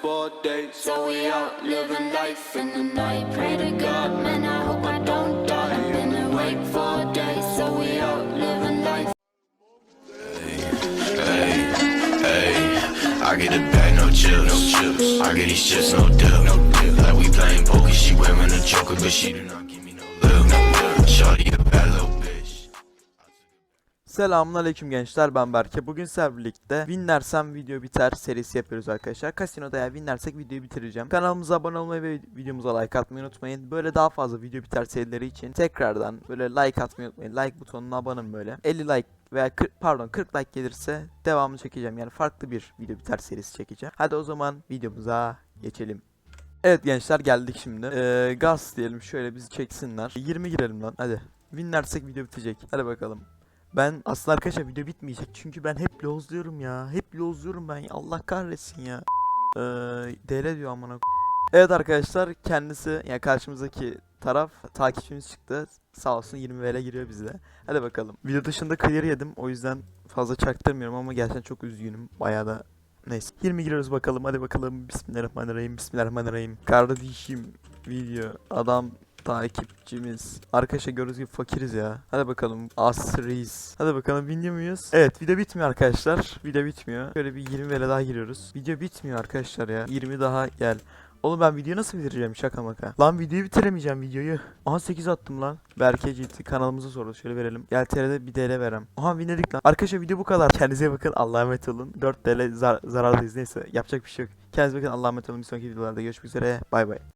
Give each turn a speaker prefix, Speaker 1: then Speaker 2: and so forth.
Speaker 1: four days.
Speaker 2: So we out living life in the night. Pray to God, man, I hope I don't die. I've been awake for days. So we out living life.
Speaker 3: Hey, hey, hey. I get a bag, no chips. No chips. I get these chips, no dip. No dip. Like we playing poker, she wearing a choker, but she do not give me no love. No love. Shorty
Speaker 4: Selamünaleyküm gençler ben Berke. Bugün sizlerle birlikte Winlersem video biter serisi yapıyoruz arkadaşlar. Kasinoda eğer winlersek videoyu bitireceğim. Kanalımıza abone olmayı ve videomuza like atmayı unutmayın. Böyle daha fazla video biter serileri için tekrardan böyle like atmayı unutmayın. Like butonuna olun böyle. 50 like veya 40 pardon 40 like gelirse devamını çekeceğim. Yani farklı bir video biter serisi çekeceğim. Hadi o zaman videomuza geçelim. Evet gençler geldik şimdi. Ee, gaz diyelim şöyle bizi çeksinler. 20 girelim lan hadi. Winlersek video bitecek. Hadi bakalım. Ben aslında arkadaşlar video bitmeyecek çünkü ben hep lozluyorum ya. Hep lozluyorum ben. Allah kahretsin ya. Ee, DL diyor amına Evet arkadaşlar kendisi yani karşımızdaki taraf takipçimiz çıktı. Sağ olsun 20 VL giriyor bize. Hadi bakalım. Video dışında clear yedim o yüzden fazla çaktırmıyorum ama gerçekten çok üzgünüm. Bayağı da neyse. 20 giriyoruz bakalım hadi bakalım. Bismillahirrahmanirrahim. Bismillahirrahmanirrahim. Kardeşim video adam takipçimiz. Arkadaşlar gördüğünüz gibi fakiriz ya. Hadi bakalım. Asriz. Hadi bakalım biniyor muyuz? Evet video bitmiyor arkadaşlar. Video bitmiyor. Şöyle bir 20 vele daha giriyoruz. Video bitmiyor arkadaşlar ya. 20 daha gel. Oğlum ben videoyu nasıl bitireceğim şaka maka. Lan videoyu bitiremeyeceğim videoyu. Aha 8 attım lan. Berke GT kanalımıza sordu. Şöyle verelim. Gel TR'de bir DL verem. Aha winledik lan. Arkadaşlar video bu kadar. Kendinize bakın. Allah'a emanet olun. 4 TL zar zarardayız neyse. Yapacak bir şey yok. Kendinize bakın. Allah'a emanet olun. Bir sonraki videolarda görüşmek üzere. Bay bay.